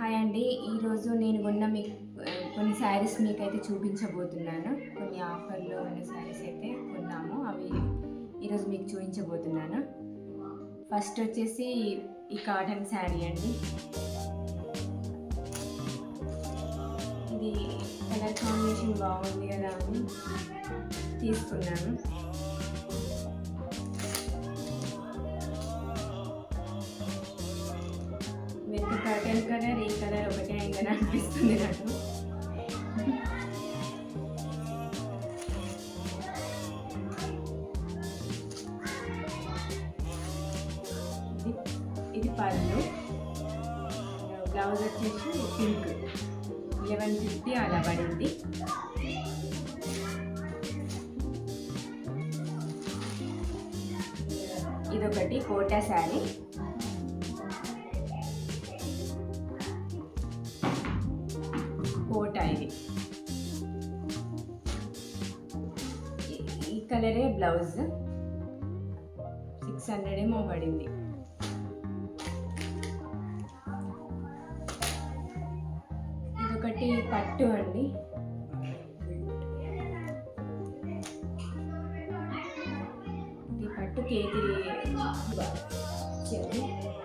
Hi అండి. ఈరోజు నేను కొన్న మీకు కొన్ని శారీస్ మీకైతే చూపించబోతున్నాను. కొన్ని ఆఫర్లో ఉన్న శారీస్ అయితే కొన్నాము. అవి ఈరోజు మీకు చూపించబోతున్నాను. ఫస్ట్ వచ్చేసి ఈ కాటన్ శారీ అండి. ఇది కలర్ కాంబినేషన్ బాగుంది కదా అని తీసుకున్నాను. అయిందని నాకు ఇది ఇది పళ్ళు. బ్లౌజ్ వచ్చేసి పింక్. లెవెన్ ఫిఫ్టీ అలా పడింది. ఇదొకటి కోటా శారీ. కలరే బ్లౌజ్. సిక్స్ హండ్రెడ్ ఏమో పడింది. ఇదొకటి పట్టు అండి. ఇది పట్టు KG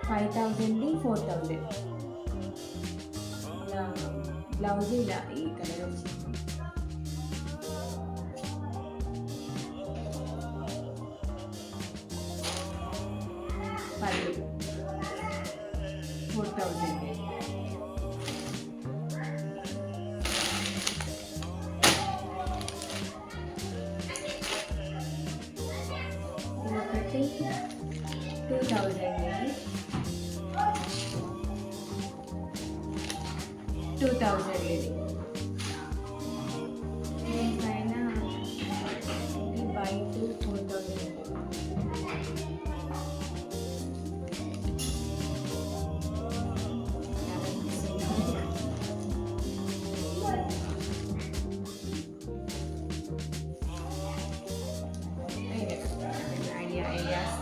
five thousand four thousand. Blouse ఇలా ఈ కలర్ వచ్చింది. పళ్ళు ఫోర్ థౌజండ్ ఒకటి టూ థౌజండ్ టూ థౌజండ్ ఇది దీనిపైన ఇది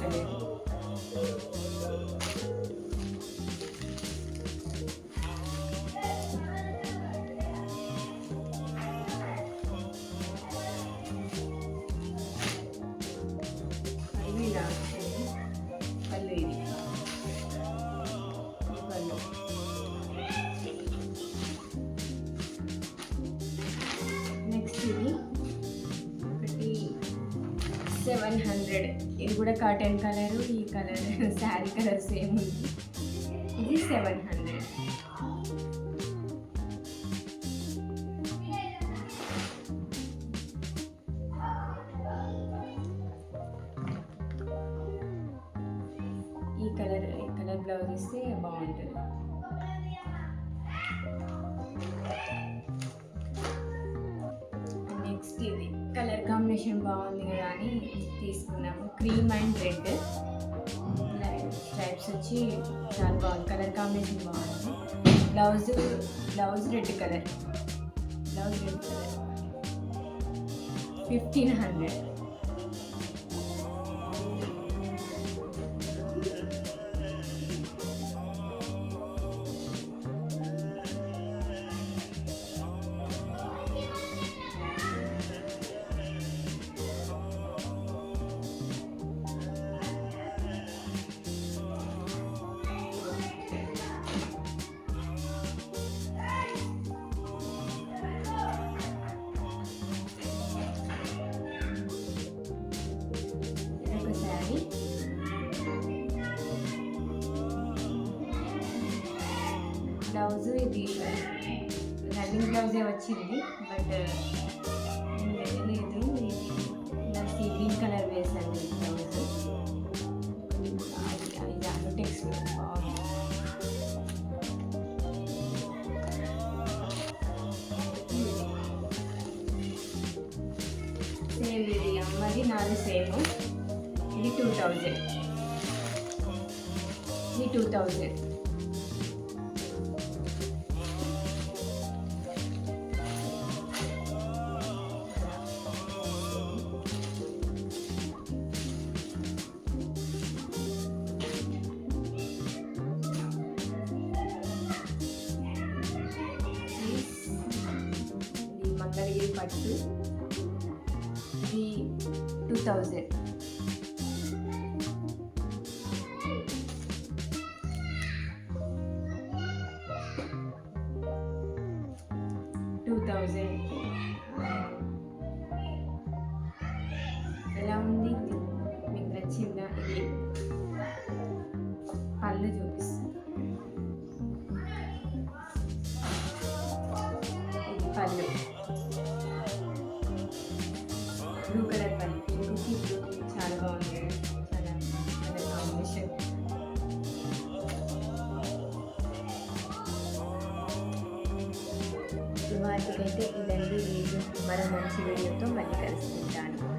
ఐడియా వస్తలేదు పళ్ళు ఇలా వస్తుంది పళ్ళు ఇది కూడా కాటన్ కలర్ ఈ కలర్ శారీ కలర్ సేమ్ ఉంది. ఇది సెవెన్ హండ్రెడ్. ఈ కలర్ ఈ కలర్ బ్లౌజ్ ఇస్తే బాగుంటుంది. నెక్స్ట్ కలర్ కాంబినేషన్ బాగుంది కదా అని తీసుకున్నాము. Cream and red. స్ట్రైప్స్ వచ్చి చాలా బాగుంది. కలర్ కాంబినేషన్ బాగుంది. Blouse blouse red colour. Blouse red colour. Fifteen hundred blouse ఇది రన్నింగ్ బ్లౌజే వచ్చింది బట్ నేను వెళ్ళలేదు ఇలా సీ గ్రీన్ కలర్ వేసాను ఈ బ్లౌజ్ అది అది అనుటెక్స్ బాగుంది సేమ్ ఇది అమ్మది నాది సేమ్ ఇది టూ థౌజండ్ ఇది టూ థౌజండ్ మంగళగిరి పట్టు. ఇది టూ థౌజండ్ టూ థౌజండ్ ఎలా ఉంది? మీకు నచ్చిందా? ఇది పళ్ళు చూపిస్తాను ఇది పళ్ళు. ఇవాటికైతే ఇదండి. వీడియో మరో మంచి వీడియోతో మళ్ళీ కలుసుకుంటాను.